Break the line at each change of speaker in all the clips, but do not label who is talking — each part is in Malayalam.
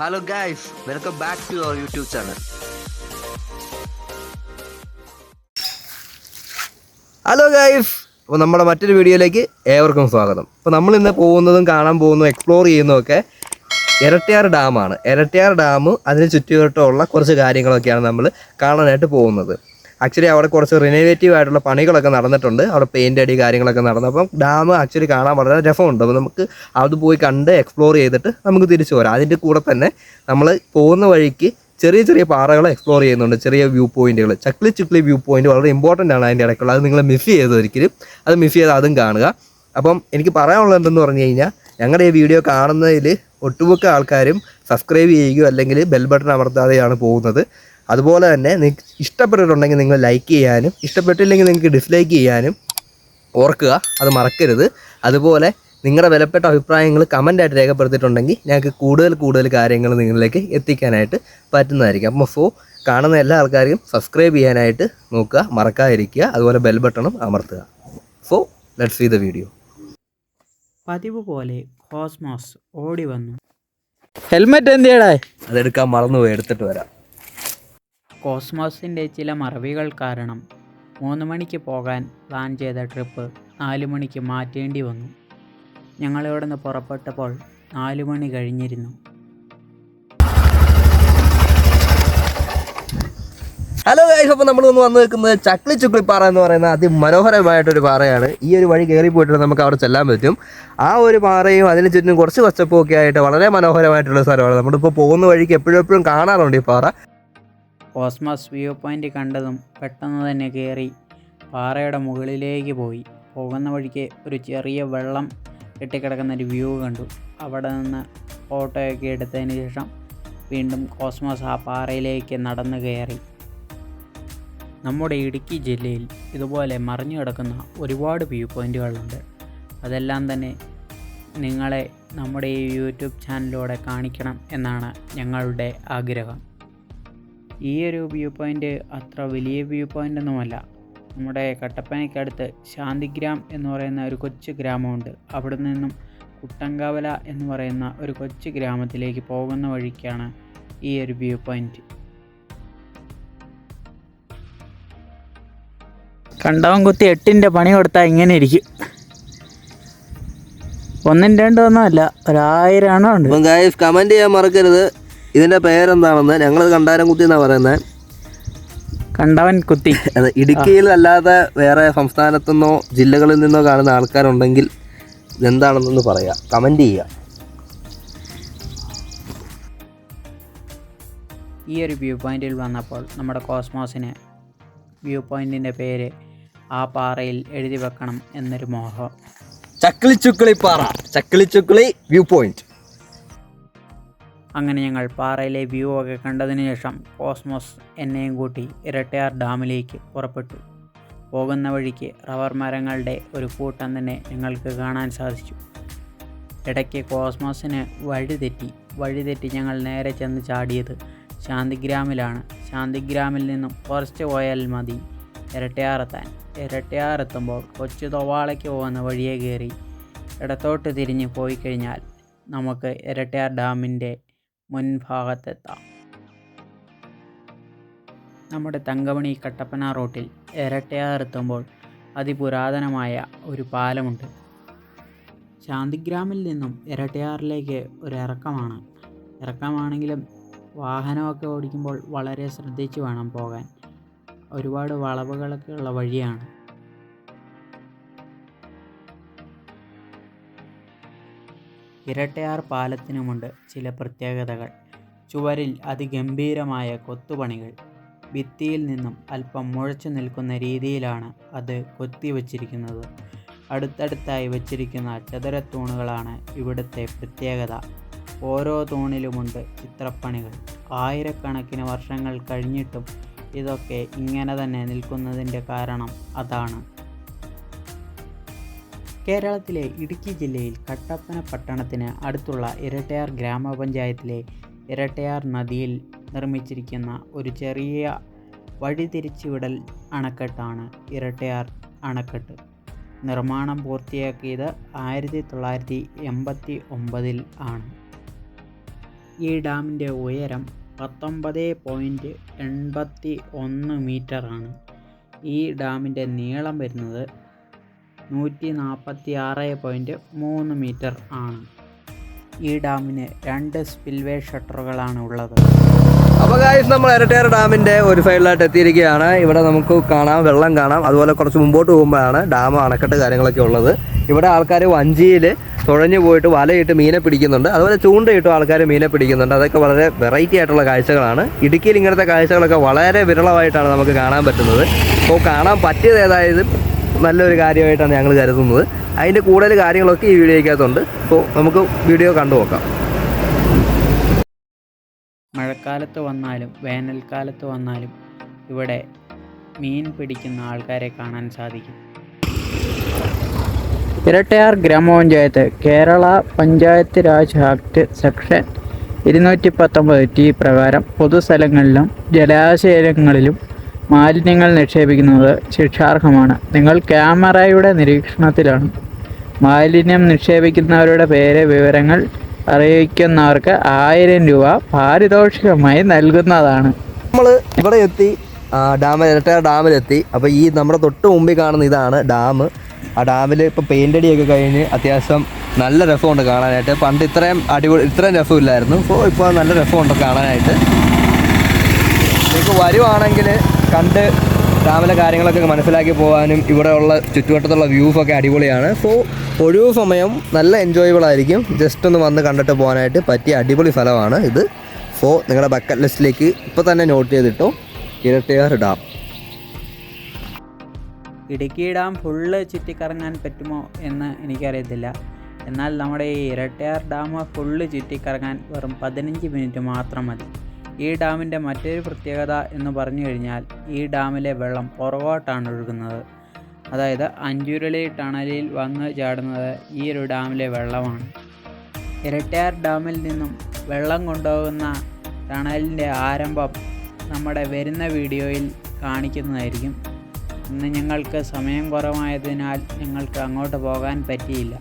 Hello guys welcome back to our YouTube channel hello guys അപ്പോൾ നമ്മുടെ മറ്റൊരു വീഡിയോയിലേക്ക് ഏവർക്കും സ്വാഗതം. അപ്പോൾ നമ്മൾ ഇന്ന് പോകുന്നതും കാണാൻ പോകുന്നതും എക്സ്പ്ലോർ ചെയ്യുന്നതൊക്കെ ഇരട്ടിയാർ ഡാമാണ്. ഇരട്ടിയാർ ഡാം അതിന് ചുറ്റുവട്ടമുള്ള കുറച്ച് കാര്യങ്ങളൊക്കെയാണ് നമ്മൾ കാണാനായിട്ട് പോകുന്നത്. ആക്ച്വലി അവിടെ കുറച്ച് റിനോവേറ്റീവ് ആയിട്ടുള്ള പണികളൊക്കെ നടന്നിട്ടുണ്ട്. അവിടെ പെയിന്റ് അടി കാര്യങ്ങളൊക്കെ നടന്നു. അപ്പം ഡാം ആക്ച്വലി കാണാൻ വളരെ രസമുണ്ട്. അപ്പോൾ നമുക്ക് അത് പോയി കണ്ട് എക്സ്പ്ലോർ ചെയ്തിട്ട് നമുക്ക് തിരിച്ചു വരാം. അതിന്റെ കൂടെ തന്നെ നമ്മൾ പോകുന്ന വഴിക്ക് ചെറിയ ചെറിയ പാറകൾ എക്സ്പ്ലോർ ചെയ്യുന്നുണ്ട്. ചെറിയ വ്യൂ പോയിന്റുകൾ ചക്ലി ചുക്ലി വ്യൂ പോയിന്റ് വളരെ ഇമ്പോർട്ടന്റ് ആണ് അതിന്റെ ഇടയ്ക്കുള്ള. അത് നിങ്ങൾ മിസ് ചെയ്ത് ഒരിക്കലും. അത് മിസ് ചെയ്ത് അതും കാണുക. അപ്പം എനിക്ക് പറയാനുള്ളത് എന്തെന്ന് പറഞ്ഞു കഴിഞ്ഞാൽ ഞങ്ങളുടെ ഈ വീഡിയോ കാണുന്നതിൽ ഒട്ടുമുക്ക ആൾക്കാരും സബ്സ്ക്രൈബ് ചെയ്യുകയോ അല്ലെങ്കിൽ ബെൽ ബട്ടൺ അമർത്താതെയാണ് പോകുന്നത്. അതുപോലെ തന്നെ നിങ്ങൾക്ക് ഇഷ്ടപ്പെട്ടിട്ടുണ്ടെങ്കിൽ നിങ്ങൾ ലൈക്ക് ചെയ്യാനും ഇഷ്ടപ്പെട്ടില്ലെങ്കിൽ നിങ്ങൾക്ക് ഡിസ്ലൈക്ക് ചെയ്യാനും ഓർക്കുക അത് മറക്കരുത്. അതുപോലെ നിങ്ങളുടെ വിലപ്പെട്ട അഭിപ്രായങ്ങൾ കമന്റായിട്ട് രേഖപ്പെടുത്തിയിട്ടുണ്ടെങ്കിൽ ഞങ്ങൾക്ക് കൂടുതൽ കൂടുതൽ കാര്യങ്ങൾ നിങ്ങളിലേക്ക് എത്തിക്കാനായിട്ട് പറ്റുന്നതായിരിക്കും. അപ്പോൾ സോ കാണുന്ന എല്ലാ ആൾക്കാരെയും സബ്സ്ക്രൈബ് ചെയ്യാനായിട്ട് നോക്കുക മറക്കാതിരിക്കുക അതുപോലെ ബെൽ ബട്ടണും അമർത്തുക. So let's see the video
പതിവ് പോലെ കോസ്മോസ് ഓടി വന്നു. ഹെൽമെറ്റ് എന്തിയടാ?
അതെടുക്കാൻ മറന്നുപോയി എടുത്തിട്ട് വരാം.
കോസ്മോസിന്റെ ചില മറവികൾ കാരണം മൂന്ന് മണിക്ക് പോകാൻ പ്ലാൻ ചെയ്ത ട്രിപ്പ് നാല് മണിക്ക് മാറ്റേണ്ടി വന്നു. ഞങ്ങളിവിടെ നിന്ന് പുറപ്പെട്ടപ്പോൾ നാല് മണി കഴിഞ്ഞിരുന്നു.
ഹലോ ഗൈസ് അപ്പോൾ നമ്മൾ ഒന്ന് വന്ന് നിൽക്കുന്നത് ചക്ലി ചുക്ലി പാറ എന്ന് പറയുന്ന അതിമനോഹരമായിട്ടൊരു പാറയാണ്. ഈ ഒരു വഴി കയറി പോയിട്ട് നമുക്ക് അവിടെ ചെല്ലാൻ പറ്റും. ആ ഒരു പാറയും അതിന് ചുറ്റും കുറച്ച് പച്ചപ്പും ഒക്കെ ആയിട്ട് വളരെ മനോഹരമായിട്ടുള്ള സ്ഥലമാണ്. നമ്മളിപ്പോൾ പോകുന്ന വഴിക്ക് എപ്പോഴും എപ്പോഴും കാണാറുണ്ട് ഈ പാറ.
കോസ്മോസ് വ്യൂ പോയിന്റ് കണ്ടതും പെട്ടെന്ന് തന്നെ കയറി പാറയുടെ മുകളിലേക്ക് പോയി. പോകുന്ന വഴിക്ക് ഒരു ചെറിയ വെള്ളം കെട്ടിക്കിടക്കുന്ന ഒരു വ്യൂ കണ്ടു. അവിടെ നിന്ന് ഫോട്ടോയൊക്കെ എടുത്തതിന് ശേഷം വീണ്ടും കോസ്മോസ് ആ പാറയിലേക്ക് നടന്നു കയറി. നമ്മുടെ ഇടുക്കി ജില്ലയിൽ ഇതുപോലെ മറിഞ്ഞു കിടക്കുന്ന ഒരുപാട് വ്യൂ പോയിന്റുകളുണ്ട് അതെല്ലാം തന്നെ നിങ്ങളെ നമ്മുടെ ഈ യൂട്യൂബ് ചാനലിലൂടെ കാണിക്കണം എന്നാണ് ഞങ്ങളുടെ ആഗ്രഹം. ഈ ഒരു വ്യൂ പോയിന്റ് അത്ര വലിയ വ്യൂ പോയിന്റ് ഒന്നുമല്ല. നമ്മുടെ കട്ടപ്പനയ്ക്കടുത്ത് ശാന്തിഗ്രാം എന്ന് പറയുന്ന ഒരു കൊച്ചു ഗ്രാമമുണ്ട്. അവിടെ നിന്നും കുട്ടങ്കാവല എന്ന് പറയുന്ന ഒരു കൊച്ചു ഗ്രാമത്തിലേക്ക് പോകുന്ന വഴിക്കാണ് ഈ ഒരു വ്യൂ പോയിന്റ് കണ്ടവൻ കുത്തി എട്ടിന്റെ പണി കൊടുത്താൽ ഇങ്ങനെ ഇരിക്കും. ഒന്നും രണ്ടും ഒന്നുമല്ല ഒരായിരം എണ്ണം ഉണ്ട്.
കമന്റ് ചെയ്യാൻ മറക്കരുത്. ഇതിന്റെ പേരെന്താണെന്ന് ഞങ്ങൾ കണ്ടാരം കുത്തി എന്നാണ് പറയുന്നത്
കണ്ടവൻ കുത്തി
അതെ ഇടുക്കിയിൽ അല്ലാതെ വേറെ സംസ്ഥാനത്തു നിന്നോ ജില്ലകളിൽ നിന്നോ കാണുന്ന ആൾക്കാരുണ്ടെങ്കിൽ ഇതെന്താണെന്നൊന്ന് പറയാം. കമന്റ് ചെയ്യുക
ഈ ഒരു വ്യൂ പോയിന്റിൽ വന്നപ്പോൾ നമ്മുടെ കോസ്മോസിന് വ്യൂ പോയിന്റിന്റെ പേര് ആ പാറയിൽ എഴുതി വെക്കണം എന്നൊരു മോഹം.
ചക്കിളി ചുക്കിളി പാറ ചക്കിളി ചുക്കിളി വ്യൂ പോയിന്റ്.
അങ്ങനെ ഞങ്ങൾ പാറയിലെ വ്യൂ ഒക്കെ കണ്ടതിന് ശേഷം കോസ്മോസ് എന്നെയും കൂട്ടി ഇരട്ടയാർ ഡാമിലേക്ക് പുറപ്പെട്ടു. പോകുന്ന വഴിക്ക് റബ്ബർ മരങ്ങളുടെ ഒരു കൂട്ടം തന്നെ ഞങ്ങൾക്ക് കാണാൻ സാധിച്ചു. ഇടയ്ക്ക് കോസ്മോസിന് വഴിതെറ്റി വഴിതെറ്റി വഴി തെറ്റി ഞങ്ങൾ നേരെ ചെന്ന് ചാടിയത് ശാന്തിഗ്രാമിലാണ്. ശാന്തിഗ്രാമിൽ നിന്നും കുറച്ച് പോയാൽ മതി. ഇരട്ടയാറെത്താൻ. ഇരട്ടയാറെത്തുമ്പോൾ കൊച്ചു തൊവാളയ്ക്ക് പോകുന്ന വഴിയെ കയറി ഇടത്തോട്ട് തിരിഞ്ഞ് പോയി കഴിഞ്ഞാൽ നമുക്ക് ഇരട്ടയാർ ഡാമിന്റെ മുൻഭാഗത്തെത്താം. നമ്മുടെ തങ്കമണി കട്ടപ്പന റോട്ടിൽ ഇരട്ടയാറെത്തുമ്പോൾ അതിപുരാതനമായ ഒരു പാലമുണ്ട്. ശാന്തിഗ്രാമിൽ നിന്നും ഇരട്ടയാറിലേക്ക് ഒരു ഇറക്കമാണ്. ഇറക്കമാണെങ്കിലും വാഹനമൊക്കെ ഓടിക്കുമ്പോൾ വളരെ ശ്രദ്ധിച്ച് വേണം പോകാൻ. ഒരുപാട് വളവുകളൊക്കെ ഉള്ള വഴിയാണ്. ഇരട്ടയാർ പാലത്തിനുമുണ്ട് ചില പ്രത്യേകതകൾ. ചുവരിൽ അതിഗംഭീരമായ കൊത്തുപണികൾ. ഭിത്തിയിൽ നിന്നും അല്പം മുഴച്ചു നിൽക്കുന്ന രീതിയിലാണ് അത് കൊത്തിവച്ചിരിക്കുന്നത്. അടുത്തടുത്തായി വച്ചിരിക്കുന്ന ചതുരത്തൂണുകളാണ് ഇവിടുത്തെ പ്രത്യേകത. ഓരോ തൂണിലുമുണ്ട് ചിത്രപ്പണികൾ. ആയിരക്കണക്കിന് വർഷങ്ങൾ കഴിഞ്ഞിട്ടും ഇതൊക്കെ ഇങ്ങനെ തന്നെ നിൽക്കുന്നതിന്റെ കാരണം അതാണ്. കേരളത്തിലെ ഇടുക്കി ജില്ലയിൽ കട്ടപ്പന പട്ടണത്തിന് അടുത്തുള്ള ഇരട്ടയാർ ഗ്രാമപഞ്ചായത്തിലെ ഇരട്ടയാർ നദിയിൽ നിർമ്മിച്ചിരിക്കുന്ന ഒരു ചെറിയ വഴിതിരിച്ചുവിടൽ അണക്കെട്ടാണ് ഇരട്ടയാർ അണക്കെട്ട്. നിർമ്മാണം പൂർത്തിയാക്കിയത് ആയിരത്തി തൊള്ളായിരത്തി എൺപത്തി ഒമ്പതിൽ ആണ്. ഈ ഡാമിന്റെ ഉയരം പത്തൊമ്പത് പോയിന്റ് എൺപത്തി ഒന്ന് മീറ്ററാണ്. ഈ ഡാമിന്റെ നീളം വരുന്നത് നൂറ്റി നാൽപ്പത്തി ആറ് പോയിന്റ് മൂന്ന് മീറ്റർ ആണ്. ഈ ഡാമിന് രണ്ട് സ്പിൽവേ ഷട്ടറുകളാണ് ഉള്ളത്.
അപ്പോൾ ഗായ്സ് നമ്മൾ ഇരട്ടയാർ ഡാമിന്റെ ഒരു സൈഡിലായിട്ട് എത്തിയിരിക്കുകയാണ്. ഇവിടെ നമുക്ക് കാണാം വെള്ളം കാണാം. അതുപോലെ കുറച്ച് മുമ്പോട്ട് പോകുമ്പോഴാണ് ഡാം അണക്കെട്ട് കാര്യങ്ങളൊക്കെ ഉള്ളത്. ഇവിടെ ആൾക്കാർ വഞ്ചിയിൽ തുഴഞ്ഞു പോയിട്ട് വലയിട്ട് മീനെ പിടിക്കുന്നുണ്ട്. അതുപോലെ ചൂണ്ടയിട്ടും ആൾക്കാർ മീനെ പിടിക്കുന്നുണ്ട്. അതൊക്കെ വളരെ വെറൈറ്റി ആയിട്ടുള്ള കാഴ്ചകളാണ്. ഇടുക്കിയിൽ ഇങ്ങനത്തെ കാഴ്ചകളൊക്കെ വളരെ വിരളമായിട്ടാണ് നമുക്ക് കാണാൻ പറ്റുന്നത്. അപ്പോൾ കാണാൻ പറ്റിയത് ഏതായത് നല്ലൊരു കാര്യമായിട്ടാണ് ഞങ്ങൾ കരുതുന്നത്. അതിന്റെ കൂടുതൽ കാര്യങ്ങളൊക്കെ ഈ വീഡിയോയ്ക്കകത്തുണ്ട്. അപ്പോൾ നമുക്ക് വീഡിയോ കണ്ടു നോക്കാം.
മഴക്കാലത്ത് വന്നാലും വേനൽക്കാലത്ത് വന്നാലും ഇവിടെ മീൻ പിടിക്കുന്ന ആൾക്കാരെ കാണാൻ സാധിക്കും. ഇരട്ടയാർ ഗ്രാമപഞ്ചായത്ത് കേരള പഞ്ചായത്ത് രാജ് ആക്ട് സെക്ഷൻ ഇരുന്നൂറ്റി പത്തൊമ്പത് ടി പ്രകാരം പൊതുസ്ഥലങ്ങളിലും ജലാശയങ്ങളിലും മാലിന്യങ്ങൾ നിക്ഷേപിക്കുന്നത് ശിക്ഷാർഹമാണ്. നിങ്ങൾ ക്യാമറയുടെ നിരീക്ഷണത്തിലാണ്. മാലിന്യം നിക്ഷേപിക്കുന്നവരുടെ പേര് വിവരങ്ങൾ അറിയിക്കുന്നവർക്ക് ആയിരം രൂപ പാരിതോഷികമായി നൽകുന്നതാണ്.
നമ്മൾ ഇവിടെ എത്തി ഡാമിൽ ഡാം ഇരട്ടയാർ ഡാമിലെത്തി. അപ്പോൾ ഈ നമ്മുടെ തൊട്ട് മുമ്പിൽ കാണുന്ന ഇതാണ് ഡാം. ആ ഡാമിൽ ഇപ്പോൾ പെയിന്റ് അടിയൊക്കെ കഴിഞ്ഞ് അത്യാവശ്യം നല്ല രസമുണ്ട് കാണാനായിട്ട്. പണ്ട് ഇത്രയും അടിപൊളി ഇത്രയും രസമില്ലായിരുന്നു. അപ്പോൾ ഇപ്പോൾ നല്ല രസമുണ്ട് കാണാനായിട്ട്. നിങ്ങൾക്ക് വരുവാണെങ്കിൽ കണ്ട് രാവിലെ കാര്യങ്ങളൊക്കെ മനസ്സിലാക്കി പോകാനും ഇവിടെയുള്ള ചുറ്റുവട്ടത്തുള്ള വ്യൂസ് ഒക്കെ അടിപൊളിയാണ്. സോ ഒഴിവ് സമയം നല്ല എൻജോയബിൾ ആയിരിക്കും. ജസ്റ്റ് ഒന്ന് വന്ന് കണ്ടിട്ട് പോകാനായിട്ട് പറ്റിയ അടിപൊളി സ്ഥലമാണ് ഇത്. സോ നിങ്ങളുടെ ബക്കറ്റ് ലിസ്റ്റിലേക്ക് ഇപ്പോൾ തന്നെ നോട്ട് ചെയ്തിട്ടോ. Irattayar dam.
Idukki dam full ചുറ്റിക്കറങ്ങാൻ പറ്റുമോ എന്ന് എനിക്കറിയത്തില്ല. എന്നാൽ നമ്മുടെ ഈ ഇരട്ടയാർ ഡാം ഫുള്ള് ചുറ്റിക്കറങ്ങാൻ വെറും പതിനഞ്ച് മിനിറ്റ് മാത്രം മതി. ഈ ഡാമിന്റെ മറ്റൊരു പ്രത്യേകത എന്ന് പറഞ്ഞു കഴിഞ്ഞാൽ ഈ ഡാമിലെ വെള്ളം പുറകോട്ടാണ് ഒഴുകുന്നത്. അതായത് അഞ്ചുരുളി ടണലിൽ വന്ന് ചാടുന്നത് ഈ ഒരു ഡാമിലെ വെള്ളമാണ്. ഇരട്ടയാർ ഡാമിൽ നിന്നും വെള്ളം കൊണ്ടുപോകുന്ന ടണലിന്റെ ആരംഭം നമ്മുടെ വരുന്ന വീഡിയോയിൽ കാണിക്കുന്നതായിരിക്കും. ഇന്ന് ഞങ്ങൾക്ക് സമയം കുറവായതിനാൽ ഞങ്ങൾക്ക് അങ്ങോട്ട് പോകാൻ പറ്റിയില്ല.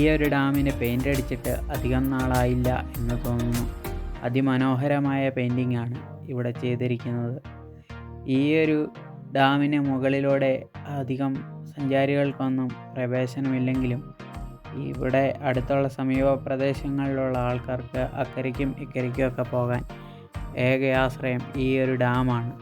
ഈ ഒരു ഡാമിന് പെയിന്റ് അടിച്ചിട്ട് അധികം നാളായില്ല എന്ന് തോന്നുന്നു. അതിമനോഹരമായ പെയിന്റിംഗ് ആണ് ഇവിടെ ചെയ്തിരിക്കുന്നത്. ഈ ഒരു ഡാമിന് മുകളിലൂടെ അധികം സഞ്ചാരികൾക്കൊന്നും പ്രവേശനമില്ലെങ്കിലും ഇവിടെ അടുത്തുള്ള സമീപ പ്രദേശങ്ങളിലുള്ള ആൾക്കാർക്ക് അക്കരയ്ക്കും ഇക്കരയ്ക്കും ഒക്കെ പോകാൻ ഏക ആശ്രയം ഈ ഒരു ഡാമാണ്.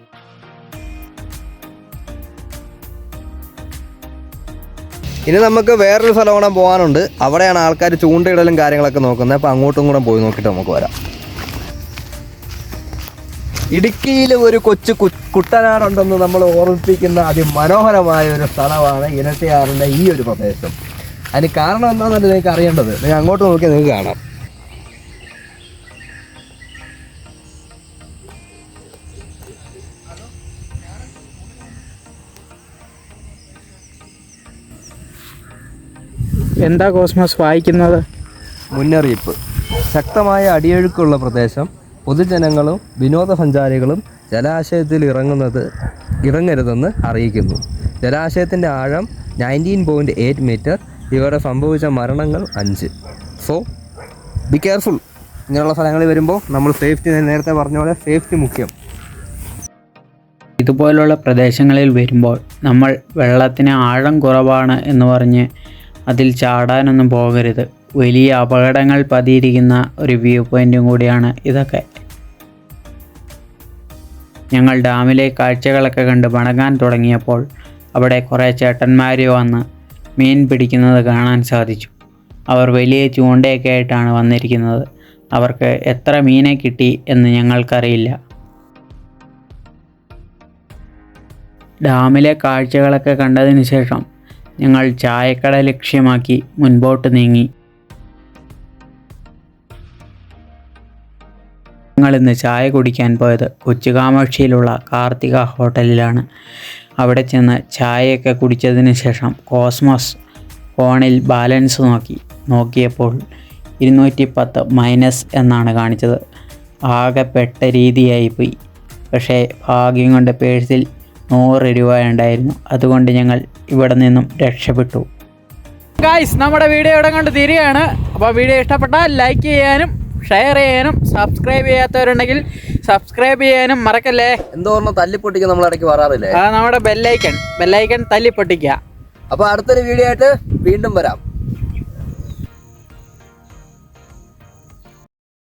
ഇനി നമുക്ക് വേറൊരു സ്ഥലം കൂടെ പോകാനുണ്ട്. അവിടെയാണ് ആൾക്കാർ ചൂണ്ടയിടലും കാര്യങ്ങളൊക്കെ നോക്കുന്നത്. അപ്പോൾ അങ്ങോട്ടും കൂടെ പോയി നോക്കിയിട്ട് നമുക്ക് വരാം. ഇടുക്കിയിൽ ഒരു കൊച്ചു കു- കുട്ടനാടുണ്ടെന്ന് നമ്മൾ ഓർമ്മിപ്പിക്കുന്ന അതിമനോഹരമായ ഒരു സ്ഥലമാണ് ഇരട്ടിയാറിന്റെ ഈ ഒരു പ്രദേശം. അതിന് കാരണം എന്താണെന്നല്ല നിങ്ങൾക്ക് അറിയേണ്ടത്? നിങ്ങൾ അങ്ങോട്ട് നോക്കിയാൽ നിങ്ങൾക്ക് കാണാം.
എന്താ കോസ്മോസ് വായിക്കുന്നത്?
മുന്നറിയിപ്പ്. ശക്തമായ അടിയൊഴുക്കുള്ള പ്രദേശം പൊതുജനങ്ങളും വിനോദസഞ്ചാരികളും ജലാശയത്തിൽ ഇറങ്ങുന്നത് ഇറങ്ങരുതെന്ന് അറിയിക്കുന്നു. ജലാശയത്തിന്റെ ആഴം നയന്റീൻ പോയിന്റ് എയ്റ്റ് മീറ്റർ ഇവിടെ സംഭവിച്ച മരണങ്ങൾ അഞ്ച്. സോ ബി കെയർഫുൾ ഇങ്ങനെയുള്ള സ്ഥലങ്ങളിൽ വരുമ്പോൾ നമ്മൾ സേഫ്റ്റി നേരത്തെ പറഞ്ഞ പോലെ സേഫ്റ്റി മുഖ്യം.
ഇതുപോലുള്ള പ്രദേശങ്ങളിൽ വരുമ്പോൾ നമ്മൾ വെള്ളത്തിന് ആഴം കുറവാണ് എന്ന് പറഞ്ഞ് അതിൽ ചാടാനൊന്നും പോകരുത്. വലിയ അപകടങ്ങൾ പതിയിരിക്കുന്ന ഒരു വ്യൂ പോയിന്റും കൂടിയാണ് ഇതൊക്കെ. ഞങ്ങൾ ഡാമിലെ കാഴ്ചകളൊക്കെ കണ്ട് മടങ്ങാൻ തുടങ്ങിയപ്പോൾ അവിടെ കുറേ ചേട്ടന്മാർ വന്ന് മീൻ പിടിക്കുന്നത് കാണാൻ സാധിച്ചു. അവർ വലിയ ചൂണ്ടയൊക്കെ ആയിട്ടാണ് വന്നിരിക്കുന്നത്. അവർക്ക് എത്ര മീനെ കിട്ടി എന്ന് ഞങ്ങൾക്കറിയില്ല. ഡാമിലെ കാഴ്ചകളൊക്കെ കണ്ടതിന് ശേഷം ഞങ്ങൾ ചായക്കട ലക്ഷ്യമാക്കി മുൻപോട്ട് നീങ്ങി. ഞങ്ങൾ ഇന്ന് ചായ കുടിക്കാൻ പോയത് കൊച്ചുകാമാക്ഷിയിലുള്ള കാർത്തിക ഹോട്ടലിലാണ്. അവിടെ ചെന്ന് ചായയൊക്കെ കുടിച്ചതിന് ശേഷം കോസ്മോസ് ഫോണിൽ ബാലൻസ് നോക്കി. നോക്കിയപ്പോൾ ഇരുന്നൂറ്റി പത്ത് മൈനസ് എന്നാണ് കാണിച്ചത്. ആകെ പെട്ട രീതിയായിപ്പോയി പക്ഷേ ഭാഗ്യം കൊണ്ട് പേഴ്സിൽ നൂറ് രൂപ ഉണ്ടായിരുന്നു അതുകൊണ്ട് ഞങ്ങൾ ഇവിടെ നിന്നും രക്ഷപ്പെട്ടു. ഗായ്സ് നമ്മുടെ വീഡിയോ ഇവിടെ കൊണ്ട് തിരികെയാണ് അപ്പോൾ വീഡിയോ ഇഷ്ടപ്പെട്ടാൽ ലൈക്ക് ചെയ്യാനും ഷെയർ ചെയ്യാനും സബ്സ്ക്രൈബ് ചെയ്യാത്തവരുണ്ടെങ്കിൽ സബ്സ്ക്രൈബ് ചെയ്യാനും മറക്കല്ലേ?
എന്തോ പറഞ്ഞ തല്ലിപ്പൊട്ടിക്ക് നമ്മൾ ഇടയ്ക്ക് വരാറില്ലേ?
അത് നമ്മുടെ ബെല്ലൈക്കൺ ബെല്ലൈക്കൺ തല്ലി അപ്പോൾ
അപ്പൊ അടുത്തൊരു വീഡിയോ ആയിട്ട് വീണ്ടും വരാം.